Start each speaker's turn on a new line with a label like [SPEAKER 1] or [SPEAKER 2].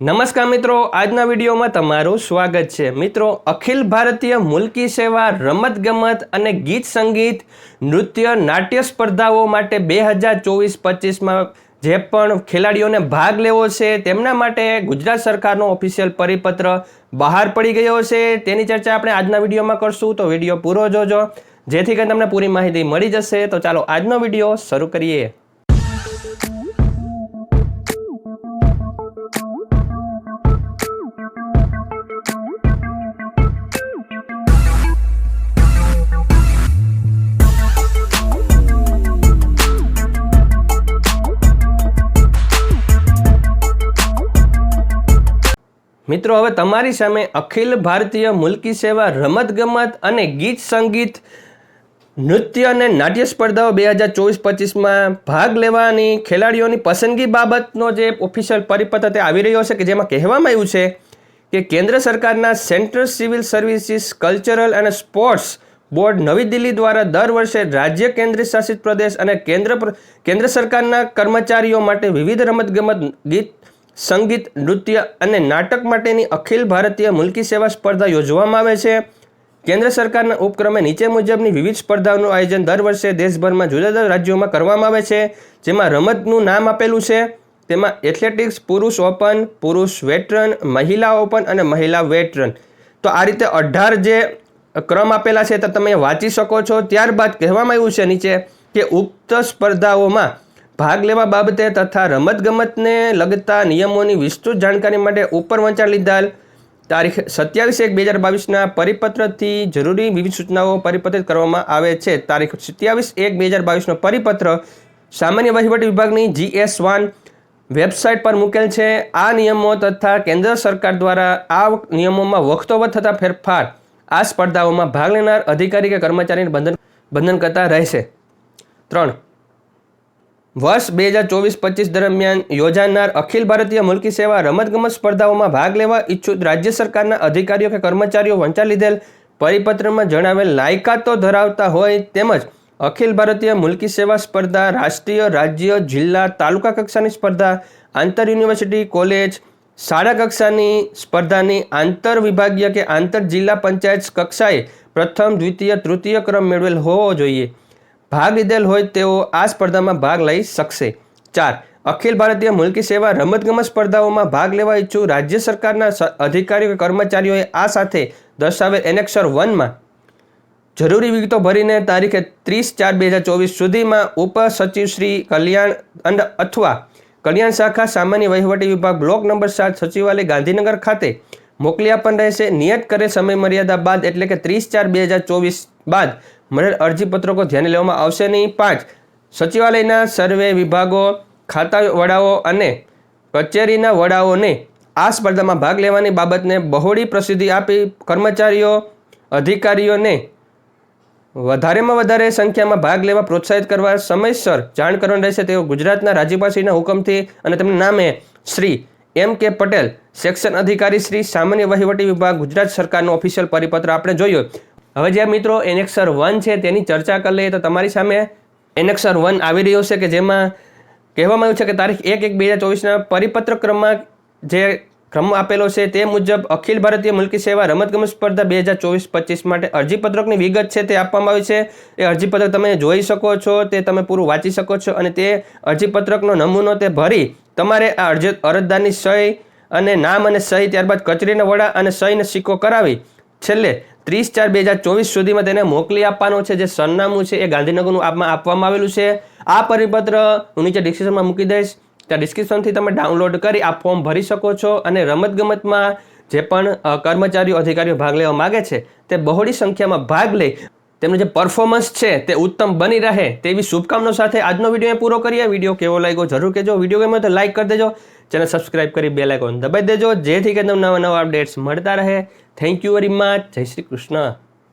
[SPEAKER 1] નમસ્કાર મિત્રો, આજના વિડીયોમાં તમારું સ્વાગત છે. મિત્રો, અખિલ ભારતીય મુલકી સેવા, રમતગમત અને ગીત સંગીત, નૃત્ય, નાટ્ય સ્પર્ધાઓ માટે બે હજાર ચોવીસ પચીસમાં જે પણ ખેલાડીઓને ભાગ લેવો છે, તેમના માટે ગુજરાત સરકારનો ઓફિશિયલ પરિપત્ર બહાર પડી ગયો છે. તેની ચર્ચા આપણે આજના વિડીયોમાં કરશું, તો વીડિયો પૂરો જોજો. જેથી કરીને તમને પૂરી માહિતી મળી જશે. તો ચાલો, આજનો વીડિયો શરૂ કરીએ. મિત્રો, હવે તમારી સામે અખિલ ભારતીય મુલકી સેવા રમતગમત અને ગીત સંગીત, નૃત્ય અને નાટ્ય સ્પર્ધાઓ બે હજાર ચોવીસ પચીસમાં ભાગ લેવાની ખેલાડીઓની પસંદગી બાબતનો જે ઓફિશિયલ પરિપત્ર તે આવી રહ્યો છે કે જેમાં કહેવામાં આવ્યું છે કે કેન્દ્ર સરકારના સેન્ટ્રલ સિવિલ સર્વિસીસ, કલ્ચરલ અને સ્પોર્ટ્સ બોર્ડ નવી દિલ્હી દ્વારા દર વર્ષે રાજ્ય કેન્દ્રિત શાસિત પ્રદેશ અને કેન્દ્ર કેન્દ્ર સરકારના કર્મચારીઓ માટે વિવિધ રમતગમત ગીત સંગીત, નૃત્ય અને નાટક માટેની અખિલ ભારતીય મુલકી સેવા સ્પર્ધા યોજવામાં આવે છે. કેન્દ્ર સરકારના ઉપક્રમે નીચે મુજબની વિવિધ સ્પર્ધાઓનું આયોજન દર વર્ષે દેશભરમાં જુદા જુદા રાજ્યોમાં કરવામાં આવે છે, જેમાં રમતનું નામ આપેલું છે. તેમાં એથ્લેટિક્સ, પુરુષ ઓપન, પુરુષ વેટરન, મહિલા ઓપન અને મહિલા વેટરન. તો આ રીતે અઢાર જે ક્રમ આપેલા છે, તો તમે વાંચી શકો છો. ત્યારબાદ કહેવામાં આવ્યું છે નીચે કે ઉક્ત સ્પર્ધાઓમાં ભાગ લેવા બાબતે તથા રમતગમતને લગતા નિયમોની વિસ્તૃત જાણકારી માટે ઉપર વંચાણ લીધાલ તારીખ સત્યાવીસ એક બે હજાર બાવીસના પરિપત્રથી જરૂરી વિવિધ સૂચનાઓ પરિપત્રિત કરવામાં આવે છે. તારીખ સત્યાવીસ એક બે હજાર બાવીસનો પરિપત્ર સામાન્ય વહીવટી વિભાગની જીએસ વન વેબસાઇટ પર મૂકેલ છે. આ નિયમો તથા કેન્દ્ર સરકાર દ્વારા આ નિયમોમાં વખતોવખત થતા ફેરફાર આ સ્પર્ધાઓમાં ભાગ લેનાર અધિકારી કે કર્મચારીને બંધન બંધન કરતા રહેશે. ત્રણ વર્ષ બે હજાર ચોવીસ પચીસ દરમિયાન યોજાનાર અખિલ ભારતીય મુલકી સેવા રમતગમત સ્પર્ધાઓમાં ભાગ લેવા ઈચ્છુક રાજ્ય સરકારના અધિકારીઓ કે કર્મચારીઓ વંચા લીધેલ પરિપત્રમાં જણાવેલ લાયકાતો ધરાવતા હોય તેમજ અખિલ ભારતીય મુલકી સેવા સ્પર્ધા રાષ્ટ્રીય, રાજ્ય, જિલ્લા, તાલુકા કક્ષાની સ્પર્ધા, આંતર યુનિવર્સિટી, કોલેજ, શાળા કક્ષાની સ્પર્ધાની આંતર વિભાગીય કે આંતર જિલ્લા પંચાયત કક્ષાએ પ્રથમ, દ્વિતીય, તૃતીય ક્રમ મેળવેલ હોવો જોઈએ. ભાગ લીધેલ હોય તેઓ આ સ્પર્ધામાં ભાગ લઈ શકશે. ચાર, અખિલ ભારતીય મુલકી સેવા રમતગમત સ્પર્ધાઓમાં ભાગ લેવા ઈચ્છું રાજ્ય સરકારના અધિકારીઓ કર્મચારીઓએ આ સાથે દર્શાવેલ એનેક્સર વનમાં જરૂરી વિગતો ભરીને તારીખે ત્રીસ ચાર બે હજાર ચોવીસ સુધીમાં ઉપસચિવ શ્રી કલ્યાણ અને અથવા કલ્યાણ શાખા સામાન્ય વહીવટી વિભાગ બ્લોક નંબર સાત સચિવાલય ગાંધીનગર ખાતે મોકલી આપવાનું રહેશે. નિયત કરેલ સમય મર્યાદા બાદ એટલે કે ત્રીસ ચાર બે હજાર ચોવીસ બાદ મળેલ અરજીપત્રકો ધ્યાને લેવામાં આવશે નહીં. પાંચ, સચિવાલયના સર્વે વિભાગો ખાતા વડાઓ અને કચેરીના વડાઓને આ સ્પર્ધામાં ભાગ લેવાની બાબતને બહોળી પ્રસિદ્ધિ આપી કર્મચારીઓ, અધિકારીઓને વધારેમાં વધારે સંખ્યામાં ભાગ લેવા પ્રોત્સાહિત કરવા સમયસર જાણ કરવાની રહેશે તેઓ ગુજરાતના રાજ્યપાલશ્રીના હુકમથી અને તેમના નામે શ્રી એમ કે પટેલ, સેક્શન અધિકારી શ્રી સામાન્ય વહીવટી વિભાગ, ગુજરાત સરકારનો ઓફિશિયલ પરિપત્ર આપણે જોયો. હવે જે મિત્રો એનેક્સર વન છે, તેની ચર્ચા કરી લઈએ તો તમારી સામે એનેક્સર વન આવી રહ્યો છે કે જેમાં કહેવામાં આવ્યું છે કે તારીખ એક એક બે હજાર ચોવીસના પરિપત્ર ક્રમમાં જે ક્રમ આપેલો છે તે મુજબ અખિલ ભારતીય મુલકી સેવા રમતગમત સ્પર્ધા બે હજાર ચોવીસ પચીસ માટે અરજીપત્રકની વિગત છે તે આપવામાં આવી છે. એ અરજીપત્રક તમે જોઈ શકો છો, તે તમે પૂરું વાંચી શકો છો અને તે અરજીપત્રકનો નમૂનો તે ભરી તમારે આ અરજી અરજદારની સહી અને નામ અને સહી ત્યારબાદ કચેરીના વડા અને સહીને સિક્કો કરાવી છેલ્લે ત્રીસ ચાર બે હજાર ચોવીસ સુધીમાં તેને મોકલી આપવાનો છે જે સરનામું છે એ ગાંધીનગરનું આપમાં આપવામાં આવેલું છે. આ પરિપત્ર હું નીચે ડિસ્ક્રિપ્શનમાં મૂકી દઈશ. ત્યાં ડિસ્ક્રિપ્શનથી તમે ડાઉનલોડ કરી આ ફોર્મ ભરી શકો છો અને રમતગમતમાં જે પણ કર્મચારીઓ, અધિકારીઓ ભાગ લેવા માગે છે તે બહોળી સંખ્યામાં ભાગ લઈ તેમનું જે પરફોર્મન્સ છે તે ઉત્તમ બની રહે તેવી શુભકામનાઓ સાથે આજનો વીડિયો પૂરો કરીએ. વીડિયો કેવો લાગ્યો જરૂર કહેજો. વીડિયો ગમે તો લાઈક કરી દેજો. ચેનલ સબસ્ક્રાઇબ કરી બે લાઇકોન દબાઈ દેજો. જેથી કે તમને નવા નવા અપડેટ્સ મળતા રહે. થેન્ક યુ વેરી મચ જય શ્રી કૃષ્ણ